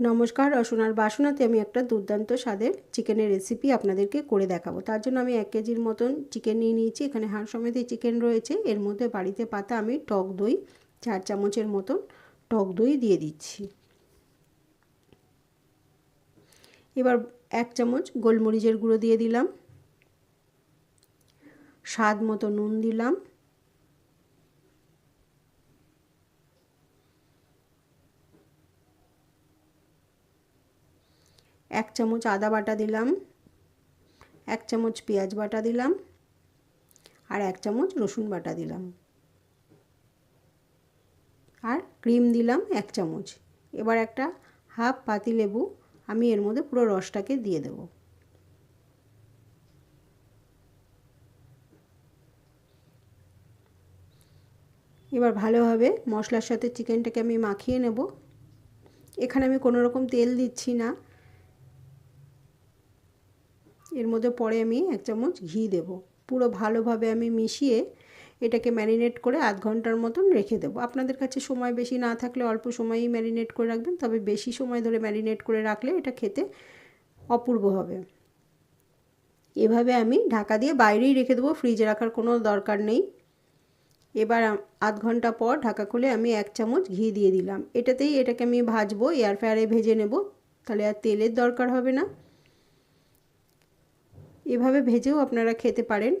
নমস্কার রসুনার বাসনাতে আমি একটা দুর্দান্ত স্বাদের চিকেনের রেসিপি আপনাদেরকে করে দেখাবো। তার জন্য আমি এক কেজির মতন চিকেন নিয়ে নিয়েছি। এখানে হাড় সমেত চিকেন রয়েছে। এর মধ্যে বাড়িতে পাতা আমি টক দই, চার চামচের মতন টক দই দিয়ে দিচ্ছি। এবার এক চামচ গোলমরিচের গুঁড়ো দিয়ে দিলাম। স্বাদ মতো নুন দিলাম। এক চামচ আদা বাটা দিলাম, এক চামচ পেঁয়াজ বাটা দিলাম আর এক চামচ রসুন বাটা দিলাম। আর ক্রিম দিলাম এক চামচ। এবার একটা হাফ পাতি লেবু আমি এর মধ্যে পুরো রসটাকে দিয়ে দেব। এবার ভালোভাবে মশলার সাথে চিকেনটাকে আমি মাখিয়ে নেব। এখানে আমি কোনো রকম তেল দিচ্ছি না। এর মধ্যে পরে আমি এক চামচ ঘি দেব। পুরো ভালোভাবে আমি মিশিয়ে এটাকে ম্যারিনেট করে আধ ঘণ্টার মতন রেখে দেবো। আপনাদের কাছে সময় বেশি না থাকলে অল্প সময়ই ম্যারিনেট করে রাখবেন, তবে বেশি সময় ধরে ম্যারিনেট করে রাখলে এটা খেতে অপূর্ব হবে। এভাবে আমি ঢাকা দিয়ে বাইরেই রেখে দেবো, ফ্রিজে রাখার কোনো দরকার নেই। এবার আধ ঘণ্টা পর ঢাকা খুলে আমি এক চামচ ঘি দিয়ে দিলাম। এটাতেই এটাকে আমি ভাজবো, এয়ার ফ্রায়ারে ভেজে নেব। তাহলে আর তেলের দরকার হবে না। এভাবে ভেজেও আপনারা খেতে পারেন।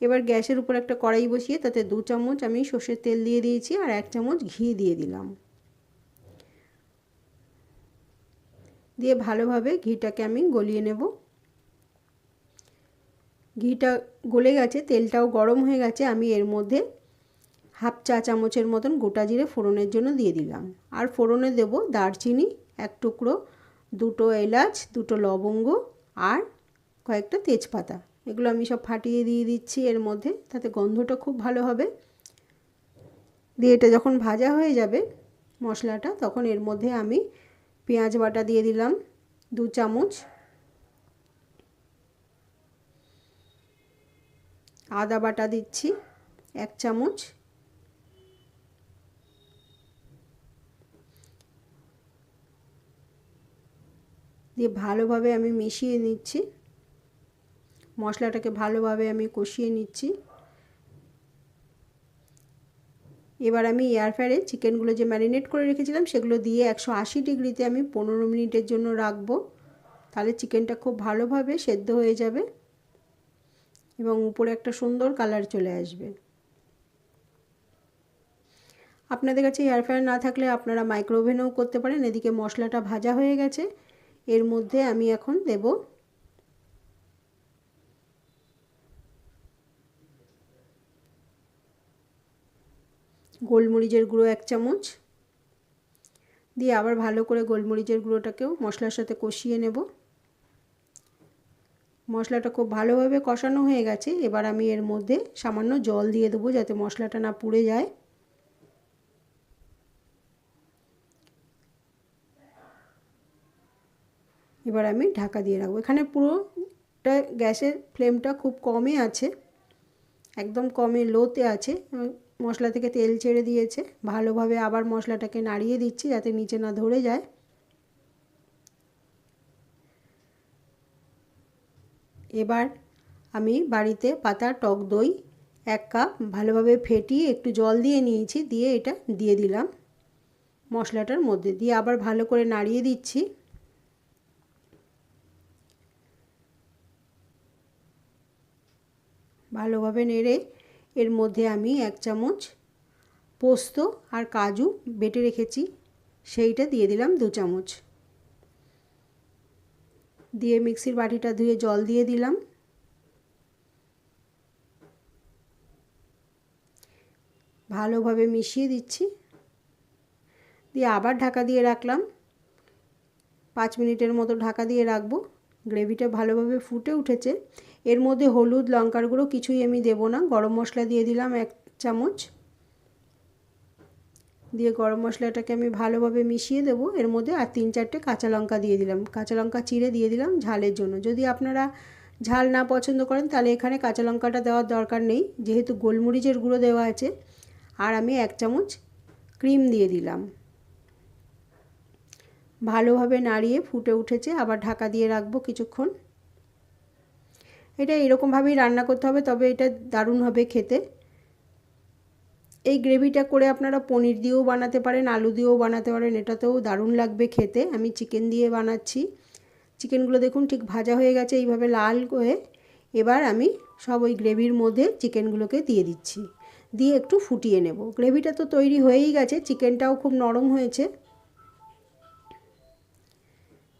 এবার গ্যাসের উপর একটা কড়াই বসিয়ে তাতে দু চামচ আমি সর্ষের তেল দিয়ে দিয়েছি আর এক চামচ ঘি দিয়ে দিলাম। দিয়ে ভালোভাবে ঘিটাকে আমি গলিয়ে নেব। ঘিটা গলে গেছে, তেলটাও গরম হয়ে গেছে, আমি এর মধ্যে হাফ চা চামচের মতন গোটা জিরে ফোড়নের জন্য দিয়ে দিলাম। আর ফোড়নে দেব দারচিনি, এক টুকরো, দুটো এলাচ, দুটো লবঙ্গ আর কয়েকটা তেজপাতা। এগুলো আমি সব ফাটিয়ে দিয়ে দিচ্ছি, এর মধ্যে। তাতে গন্ধটা খুব ভালো হবে। দিয়ে এটা যখন ভাজা হয়ে যাবে মশলাটা, তখন এর মধ্যে আমি পেঁয়াজ বাটা দিয়ে দিলাম, দু চামচ। আদা বাটা দিচ্ছি, এক চামচ। দিয়ে ভালোভাবে আমি মিশিয়ে নিচ্ছি। মশলাটাকে ভালোভাবে আমি কষিয়ে নিচ্ছি। এবার আমি এয়ার ফ্রায়ারে চিকেনগুলো যে ম্যারিনেট করে রেখেছিলাম, সেগুলো দিয়ে একশো আশি ডিগ্রিতে আমি পনেরো মিনিটের জন্য রাখব। তাহলে চিকেনটা খুব ভালোভাবে সেদ্ধ হয়ে যাবে এবং উপরে একটা সুন্দর কালার চলে আসবে। আপনাদের কাছে এয়ার ফ্রায়ার না থাকলে আপনারা মাইক্রোওভেনেও করতে পারেন। এদিকে মশলাটা ভাজা হয়ে গেছে। এর মধ্যে আমি এখন দেব গোলমরিচের গুঁড়ো এক চামচ। দিয়ে আবার ভালো করে গোলমরিচের গুঁড়োটাকেও মশলার সাথে কষিয়ে নেব। মশলাটা খুব ভালোভাবে কষানো হয়ে গেছে। এবার আমি এর মধ্যে সামান্য জল দিয়ে দেবো যাতে মশলাটা না পুড়ে যায়। এবার আমি ঢাকা দিয়ে রাখব। এখানে পুরোটা গ্যাসের ফ্লেমটা খুব কমে আছে। একদম কমে লোতে আছে। মশলা থেকে তেল ছেড়ে দিয়েছে। ভালোভাবে আবার মশলাটাকে নাড়িয়ে দিচ্ছি যাতে নিচে না ধরে যায়। এবার আমি বাড়িতে পাতা টক দই এক কাপ ভালোভাবে ফেটিয়ে একটু জল দিয়ে নিয়েছি, দিয়ে এটা দিয়ে দিলাম মশলাটার মধ্যে। দিয়ে আবার ভালো করে নাড়িয়ে দিচ্ছি। ভালোভাবে নেড়ে এর মধ্যে আমি এক চামচ পোস্ত আর কাজু বেটে রেখেছি। সেইটা দিয়ে দিলাম দু চামচ। দিয়ে মিক্সির বাটিটা ধুয়ে জল দিয়ে দিলাম। ভালোভাবে মিশিয়ে দিচ্ছি। দিয়ে আবার ঢাকা দিয়ে রাখলাম। পাঁচ মিনিটের মতো ঢাকা দিয়ে রাখব। গ্রেভিটা ভালোভাবে ফুটে উঠেছে। এর মধ্যে হলুদ, লঙ্কার গুঁড়ো কিছুই আমি দেবো না। গরম মশলা দিয়ে দিলাম এক চামচ। দিয়ে গরম মশলাটাকে আমি ভালোভাবে মিশিয়ে দেবো। এর মধ্যে আর তিন চারটে কাঁচা লঙ্কা দিয়ে দিলাম। কাঁচা লঙ্কা চিড়ে দিয়ে দিলাম ঝালের জন্য। যদি আপনারা ঝাল না পছন্দ করেন, তাহলে এখানে কাঁচা লঙ্কাটা দেওয়ার দরকার নেই। যেহেতু গোলমরিচের গুঁড়ো দেওয়া আছে, আর আমি এক চামচ ক্রিম দিয়ে দিলাম। ভালোভাবে নাড়িয়ে ফুটে উঠেছে। আবার ঢাকা দিয়ে রাখব কিছুক্ষণ। এটা এরকমভাবেই রান্না করতে হবে, তবে এটা দারুণ হবে খেতে। এই গ্রেভিটা করে আপনারা পনির দিয়েও বানাতে পারেন, আলু দিয়েও বানাতে পারেন, এটাতেও দারুণ লাগবে খেতে। আমি চিকেন দিয়ে বানাচ্ছি। চিকেনগুলো দেখুন ঠিক ভাজা হয়ে গেছে, এইভাবে লাল করে এবার আমি সব ওই গ্রেভির মধ্যে চিকেনগুলোকে দিয়ে দিচ্ছি। দিয়ে একটু ফুটিয়ে নেব। গ্রেভিটা তো তৈরি হয়েই গেছে, চিকেনটাও খুব নরম হয়েছে।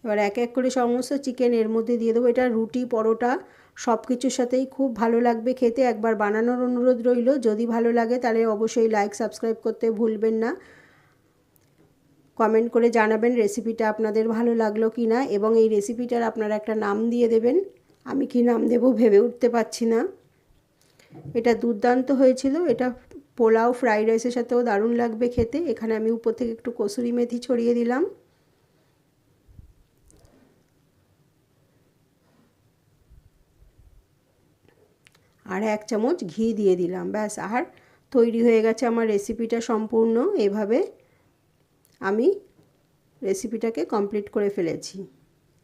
এবার এক এক করে সমস্ত চিকেন এর মধ্যে দিয়ে দেবো। এটা রুটি, পরোটা সব কিছুর সাথেই খুব ভালো লাগবে খেতে। একবার বানানোর অনুরোধ রইল। যদি ভালো লাগে তাহলে অবশ্যই লাইক সাবস্ক্রাইব করতে ভুলবেন না। কমেন্ট করে জানাবেন রেসিপিটা আপনাদের ভালো লাগল কি না এবং এই রেসিপিটার আপনারা একটা নাম দিয়ে দেবেন। আমি কি নাম দেব ভেবে উঠতে পারছি না। এটা দুর্দান্ত হয়েছিল। এটা পোলাও ফ্রাইড রাইসের সাথেও দারুণ লাগবে খেতে। এখানে আমি উপর থেকে একটু কসুরি মেথি ছড়িয়ে দিলাম। আর এক চামচ ঘি দিয়ে দিলাম। ব্যাস, আর তৈরি হয়ে গেছে আমার রেসিপিটা সম্পূর্ণ। এভাবে আমি রেসিপিটাকে কমপ্লিট করে ফেলেছি।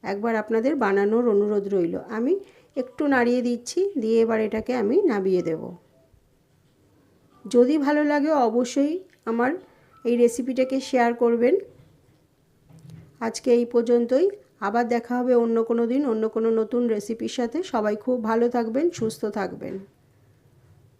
একবার আপনাদের বানানোর অনুরোধ রইল। আমি একটু নাড়িয়ে দিচ্ছি, দিয়ে এবার এটাকে আমি নামিয়ে দেব। যদি ভালো লাগে অবশ্যই আমার এই রেসিপিটাকে শেয়ার করবেন। আজকে এই পর্যন্তই। আবার দেখা হবে অন্য কোনো দিন, অন্য কোনো নতুন রেসিপির সাথে। সবাই খুব ভালো থাকবেন, সুস্থ থাকবেন।